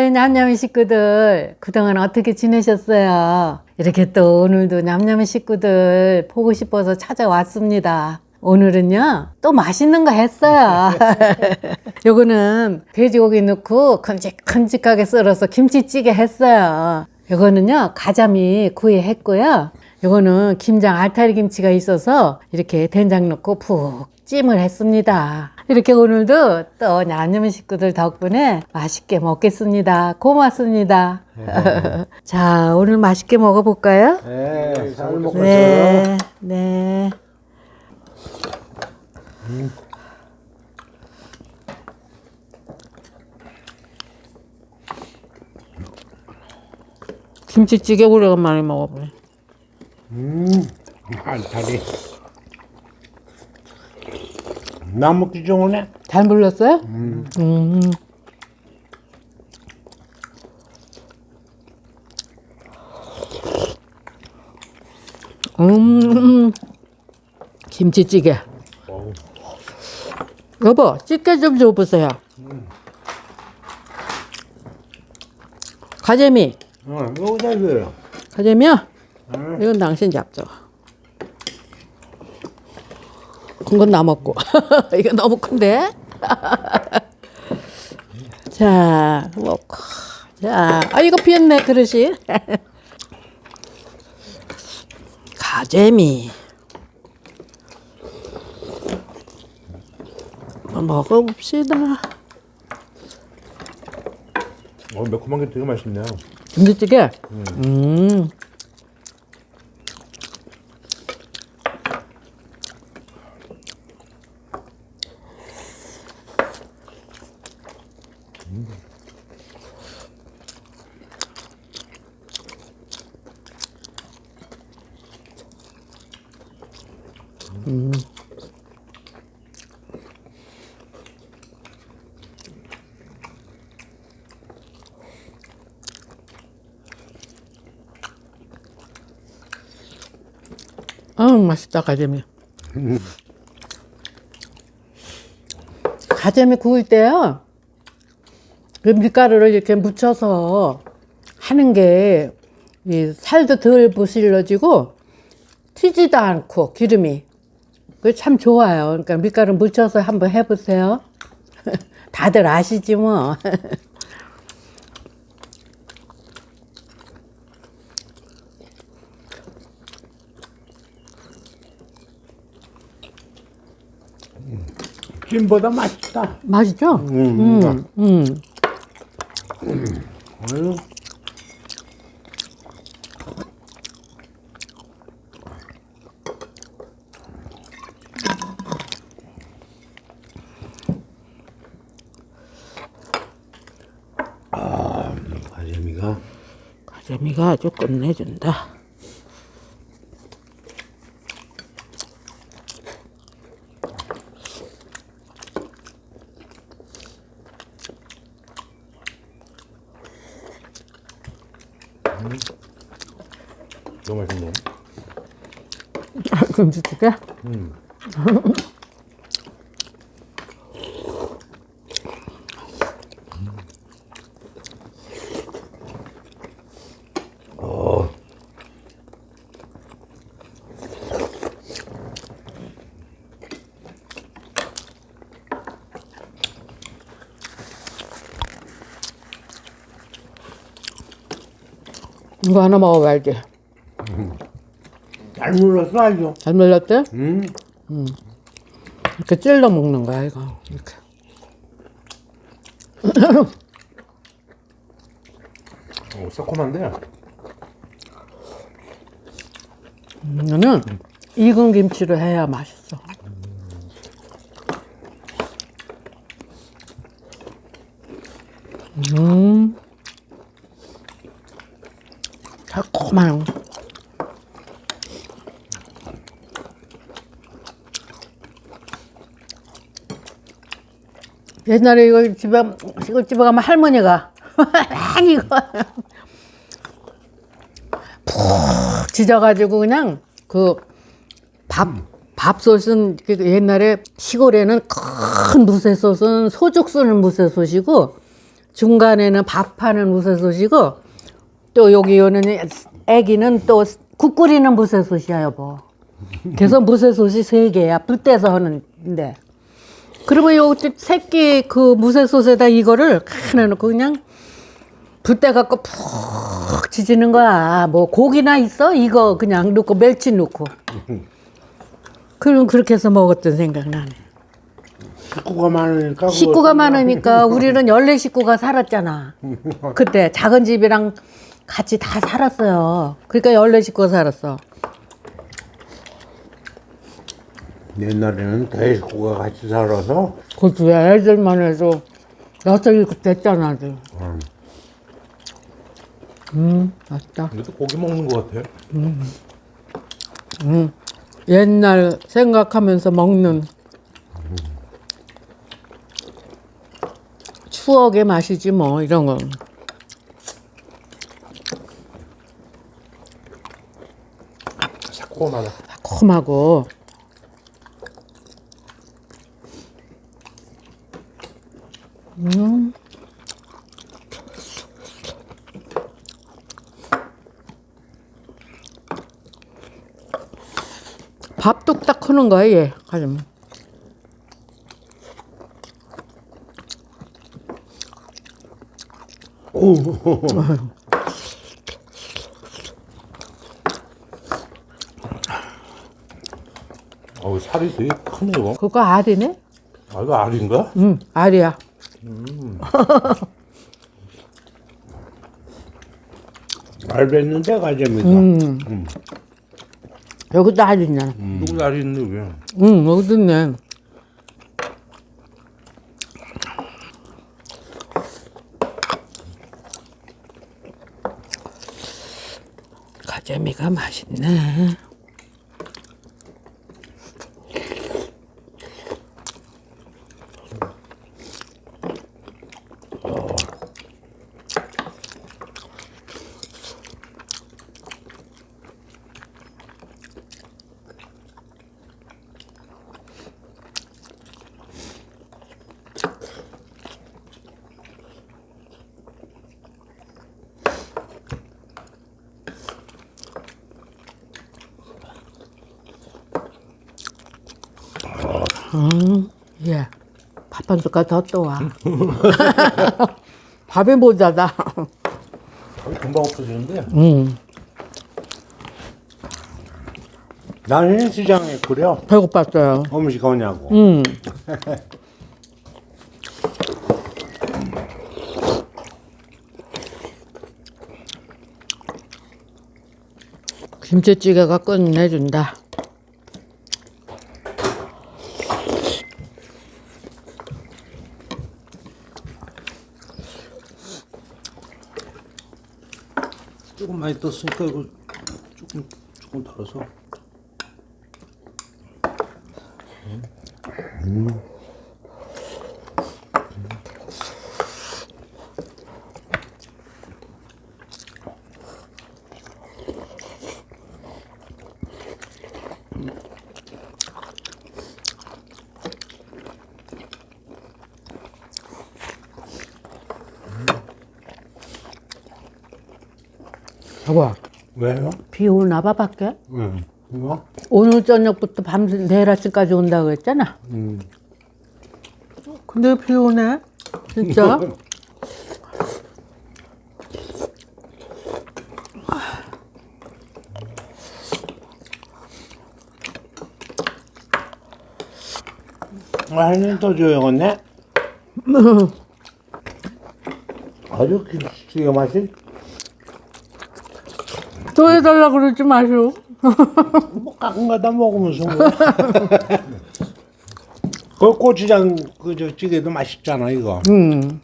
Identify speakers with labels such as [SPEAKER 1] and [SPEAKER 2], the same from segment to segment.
[SPEAKER 1] 아유, 냠냠이 식구들, 그동안 어떻게 지내셨어요? 이렇게 또 오늘도 냠냠이 식구들 보고 싶어서 찾아왔습니다. 오늘은요, 또 맛있는 거 했어요. 요거는 돼지고기 넣고 큼직큼직하게 썰어서 김치찌개 했어요. 요거는요, 가자미 구이 했고요. 요거는 김장 알타리 김치가 있어서 이렇게 된장 넣고 푹 찜을 했습니다. 이렇게 오늘도 또 냠냠이 식구들 덕분에 맛있게 먹겠습니다. 고맙습니다. 자, 오늘 맛있게 먹어볼까요?
[SPEAKER 2] 네, 잘 먹고 있어요.
[SPEAKER 1] 네, 네. 김치찌개 오래간만에 먹어보네.
[SPEAKER 2] 음, 알타리. 나 먹기 좋으네.
[SPEAKER 1] 잘 불렀어요? 음. 음. 김치찌개.
[SPEAKER 2] 어우,
[SPEAKER 1] 여보, 찌개 좀 줘보세요. 가재미.
[SPEAKER 2] 어, 여기다 줘요.
[SPEAKER 1] 가재미야?
[SPEAKER 2] 응.
[SPEAKER 1] 이건 당신 잡죠. 큰 건 나 먹고. 이거 너무 큰데? 자, 먹고. 자, 아, 이거 비었네, 그릇이. 가재미. 먹어봅시다.
[SPEAKER 2] 어, 매콤한 게 되게 맛있네요.
[SPEAKER 1] 김치찌개? 음. 음. 가재미. 가재미 구울 때요. 그 밀가루를 이렇게 묻혀서 하는 게 이 살도 덜 부실러지고 튀지도 않고 기름이 그게 참 좋아요. 그러니까 밀가루 묻혀서 한번 해보세요. 다들 아시지 뭐.
[SPEAKER 2] 찜보다 맛있다.
[SPEAKER 1] 맛있죠?
[SPEAKER 2] 음,
[SPEAKER 1] 음, 음.
[SPEAKER 2] 아유. 아, 가재미가
[SPEAKER 1] 가재미가 아주 끝내준다.
[SPEAKER 2] 너무 맛있네.
[SPEAKER 1] 김치찌개?
[SPEAKER 2] 음. 어,
[SPEAKER 1] 이거 하나 먹어봐야지.
[SPEAKER 2] 잘 물렀어 아주.
[SPEAKER 1] 잘 물렸대?
[SPEAKER 2] 음.
[SPEAKER 1] 이렇게 찔러 먹는 거야, 이거. 이렇게.
[SPEAKER 2] 오, 새콤한데.
[SPEAKER 1] 이거는 익은 김치로 해야 맛있어. 음. 달콤한. 옛날에 이거 집에, 이거 집에 가면 할머니가 막 이거 푹 지져가지고 그냥 그 밥, 밥솥은 그 옛날에 시골에는 큰 무쇠솥은 소죽 쓰는 무쇠솥이고 중간에는 밥하는 무쇠솥이고 또 여기 요는 애기는 또 국 끓이는 무쇠솥이야 여보. 그래서 무쇠솥이 세 개야 불 떼서 하는데 그러면 요 새끼 그 무쇠솥에다 이거를 하나 넣고 그냥 불때 갖고 푹 지지는 거야. 뭐 고기나 있어? 이거 그냥 넣고 멸치 넣고. 그럼 그렇게 해서 먹었던 생각 나네.
[SPEAKER 2] 식구가 많으니까. 그거
[SPEAKER 1] 식구가 많으니까 우리는 열네 식구가 살았잖아. 그때 작은 집이랑 같이 다 살았어요. 그러니까 열네 식구가 살았어.
[SPEAKER 2] 옛날에는 대식구가 같이 살아서
[SPEAKER 1] 그지 애들만 해도 여섯 일곱 됐잖아. 아주. 음, 맛있다.
[SPEAKER 2] 이것도 고기 먹는 것 같아.
[SPEAKER 1] 옛날 생각하면서 먹는 추억의 맛이지 뭐 이런 거.
[SPEAKER 2] 새콤하다.
[SPEAKER 1] 달콤하고 음. 거야 얘 가자면
[SPEAKER 2] 오. 어우 살이 되게 크네 이거.
[SPEAKER 1] 그거 알이네?
[SPEAKER 2] 아 이거 알인가?
[SPEAKER 1] 응 알이야
[SPEAKER 2] 알 뱉는데 가재미가.
[SPEAKER 1] 음. 여기도 알이냐
[SPEAKER 2] 누구 알이 있는데 왜?
[SPEAKER 1] 응 여기도 있네. 가재미가 맛있네 음, 예. 밥 한 숟갈 더 떠와. 밥이 모자다.
[SPEAKER 2] 밥이 금방 없어지는데.
[SPEAKER 1] 음,
[SPEAKER 2] 나는 시장에 그래요.
[SPEAKER 1] 배고팠어요.
[SPEAKER 2] 음식 오냐고.
[SPEAKER 1] 음. 김치찌개가 끝내준다.
[SPEAKER 2] 조금 많이 떴으니까 이거 조금 조금 덜어서.
[SPEAKER 1] 여보,
[SPEAKER 2] 왜요?
[SPEAKER 1] 비 오나 봐 밖에?
[SPEAKER 2] 응. 이거?
[SPEAKER 1] 오늘 저녁부터 밤 내일 아침까지 온다고 했잖아.
[SPEAKER 2] 음.
[SPEAKER 1] 근데 비 오네. 진짜?
[SPEAKER 2] 아니 더 조용했네. 아주 김치찌개 맛이
[SPEAKER 1] 또 해달라 그러지 마시오.
[SPEAKER 2] 뭐 가끔가다 먹으면서 뭐. 그 고추장 그저 찌개도 맛있잖아 이거.
[SPEAKER 1] 음.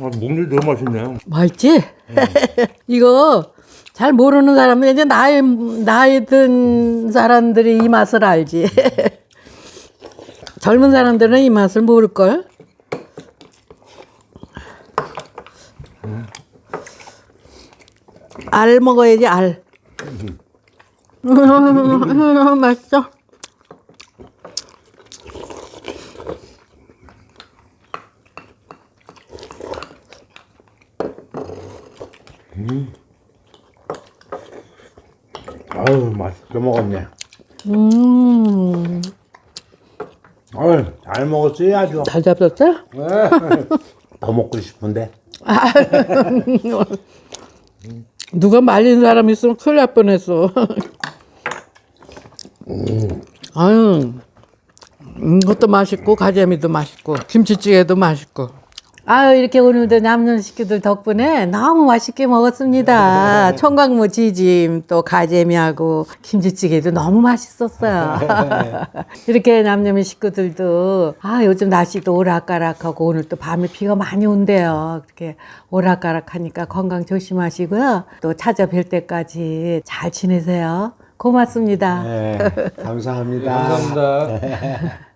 [SPEAKER 2] 아, 목리 너무 맛있네.
[SPEAKER 1] 맛있지? 이거 잘 모르는 사람은 이제 나이 나이 든 사람들이 이 맛을 알지. 젊은 사람들은 이 맛을 모를 걸. 알 먹어야지 알. 맛있어.
[SPEAKER 2] 아유 맛있게 먹었네.
[SPEAKER 1] 음,
[SPEAKER 2] 아유 잘 먹었어요 아주.
[SPEAKER 1] 잘 잡혔어?
[SPEAKER 2] 네. 더 먹고 싶은데.
[SPEAKER 1] 누가 말린 사람 있으면 큰일 날 뻔했어. 아유, 이것도 맛있고 가재미도 맛있고 김치찌개도 맛있고. 아유 이렇게 오늘도 남는 식구들 덕분에 너무 맛있게 먹었습니다. 청강모 지짐 또 가재미하고 김치찌개도 너무 맛있었어요. 이렇게 남녀미 식구들도 아 요즘 날씨도 오락가락하고 오늘 또 밤에 비가 많이 온대요. 그렇게 오락가락하니까 건강 조심하시고요. 또 찾아뵐 때까지 잘 지내세요. 고맙습니다.
[SPEAKER 2] 네 감사합니다.
[SPEAKER 3] 감사합니다.